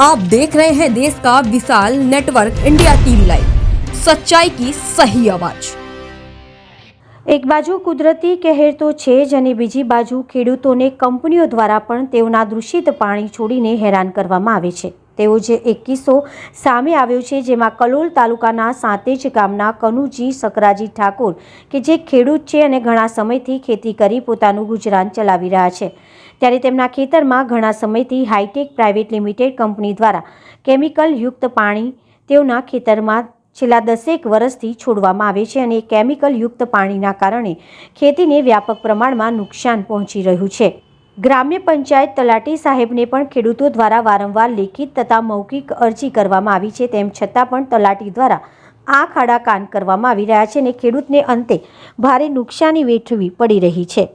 आप देख रहे हैं देश का विशाल नेटवर्क इंडिया टीवी लाइव सच्चाई की सही आवाज એક બાજુ કુદરતી કહેર તો છે જ અને બીજી બાજુ ખેડૂતોને કંપનીઓ દ્વારા પણ તેઓના દૂષિત પાણી છોડીને હેરાન કરવામાં આવે છે તેવો જે એક કિસ્સો સામે આવ્યો છે, જેમાં કલોલ તાલુકાના સાંતેજ ગામના કનુજી સકરાજી ઠાકોર, કે જે ખેડૂત છે અને ઘણા સમયથી ખેતી કરી પોતાનું ગુજરાન ચલાવી રહ્યા છે. ત્યારે તેમના ખેતરમાં ઘણા સમયથી હાઈટેક પ્રાઇવેટ લિમિટેડ કંપની દ્વારા કેમિકલ યુક્ત પાણી તેઓના ખેતરમાં છેલ્લા દસેક વર્ષથી છોડવામાં આવે છે અને કેમિકલ યુક્ત પાણીના કારણે ખેતીને વ્યાપક પ્રમાણમાં નુકસાન પહોંચી રહ્યું છે. ગ્રામ્ય પંચાયત તલાટી સાહેબને પણ ખેડૂતો દ્વારા વારંવાર લેખિત તથા મૌખિક અરજી કરવામાં આવી છે, તેમ છતાં પણ તલાટી દ્વારા આ ખાડા કાન કરવામાં આવી રહ્યા છે અને ખેડૂતને અંતે ભારે નુકસાની વેઠવી પડી રહી છે.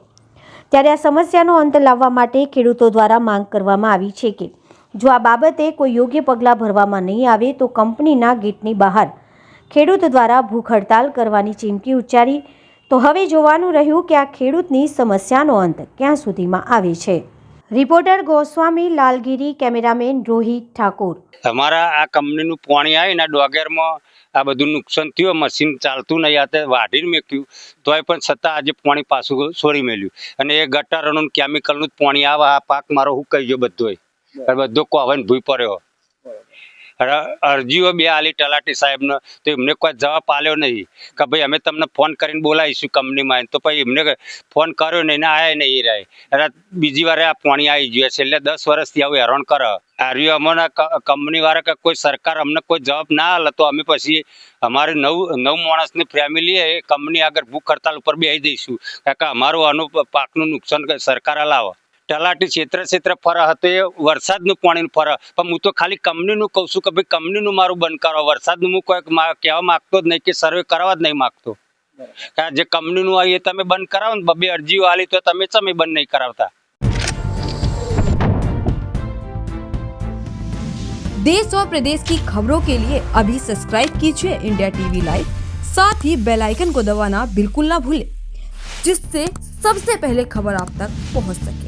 ત્યારે આ સમસ્યાનો અંત લાવવા માટે ખેડૂતો દ્વારા માંગ કરવામાં આવી છે કે, જો આ બાબતે કોઈ યોગ્ય પગલાં ભરવામાં નહીં આવે તો કંપનીના ગેટની બહાર ખેડૂત દ્વારા ભૂખ હડતાલ કરવાની ચીમકી ઉચ્ચારી તો હવે જોવાનું રહ્યું કે આ ખેડૂતની સમસ્યાનો અંત ક્યાં સુધીમાં આવે છે. Reporter Goswami Lalgiri, cameraman Rohit Thakor. અમારા આ કંપનીનું પાણી આવીને ડોગેરમાં આ બધું નુકસાન થયું મશીન ચાલતું નહીં, આ તે વાઢીને મેક્યું. તોય પણ છતાં આજે પાણી પાછું છોડી મેલ્યું. અને એ ગટારોનું કેમિકલનું જ પાણી આવે, આ પાક મારો હું કહી ગયો બધોય. બધો કોવાઈને ભૂઈ પડ્યો. અરજીઓ બે આલી તલાટી સાહેબને, તો એમને કોઈ જવાબ આલ્યો નહીં. કે ભાઈ અમે તમને ફોન કરીને બોલાવીશું કંપનીમાં તો પછી એમને ફોન કર્યો નહીં, ને આવ્યા નહીં રહે બીજી વારે આ પાણી આવી ગયું છે એટલે દસ વર્ષથી આવું હેરાન કરે. આર્યો અમને કંપની વાળા કે કોઈ સરકાર અમને કોઈ જવાબ ના આલે, તો અમે પછી અમારે નવ નવ માણસની ફેમિલી એ કંપની આગળ ભૂખ હડતાલ ઉપર બેસી દઈશું કારણ કે અમારું આનું પાકનું નુકસાન સરકાર લાવે તલાટી ક્ષેત્ર ક્ષેત્ર ફરે હતો એ વરસાદનું પાણીનું ફરે પણ હું તો ખાલી કંપનીનું કહું છું કે ભાઈ કંપનીનું મારું બંધ કરો વરસાદનું હું કોઈ મા- કહેવા માંગતો જ નહીં કે સર્વે કરવા જ નહીં માંગતો કે આ જે કંપનીનું આવી એ તમે બંધ કરાવો ને બબે અરજીઓ આલી તો તમે ચમે બંધ નહીં કરાવતા देश और प्रदेश की खबरों के लिए अभी सब्सक्राइब कीजिए इंडिया टीवी लाइव साथ ही बेल आइकन को दबाना बिल्कुल ना भूलें जिससे सबसे पहले खबर आप तक पहुंच सके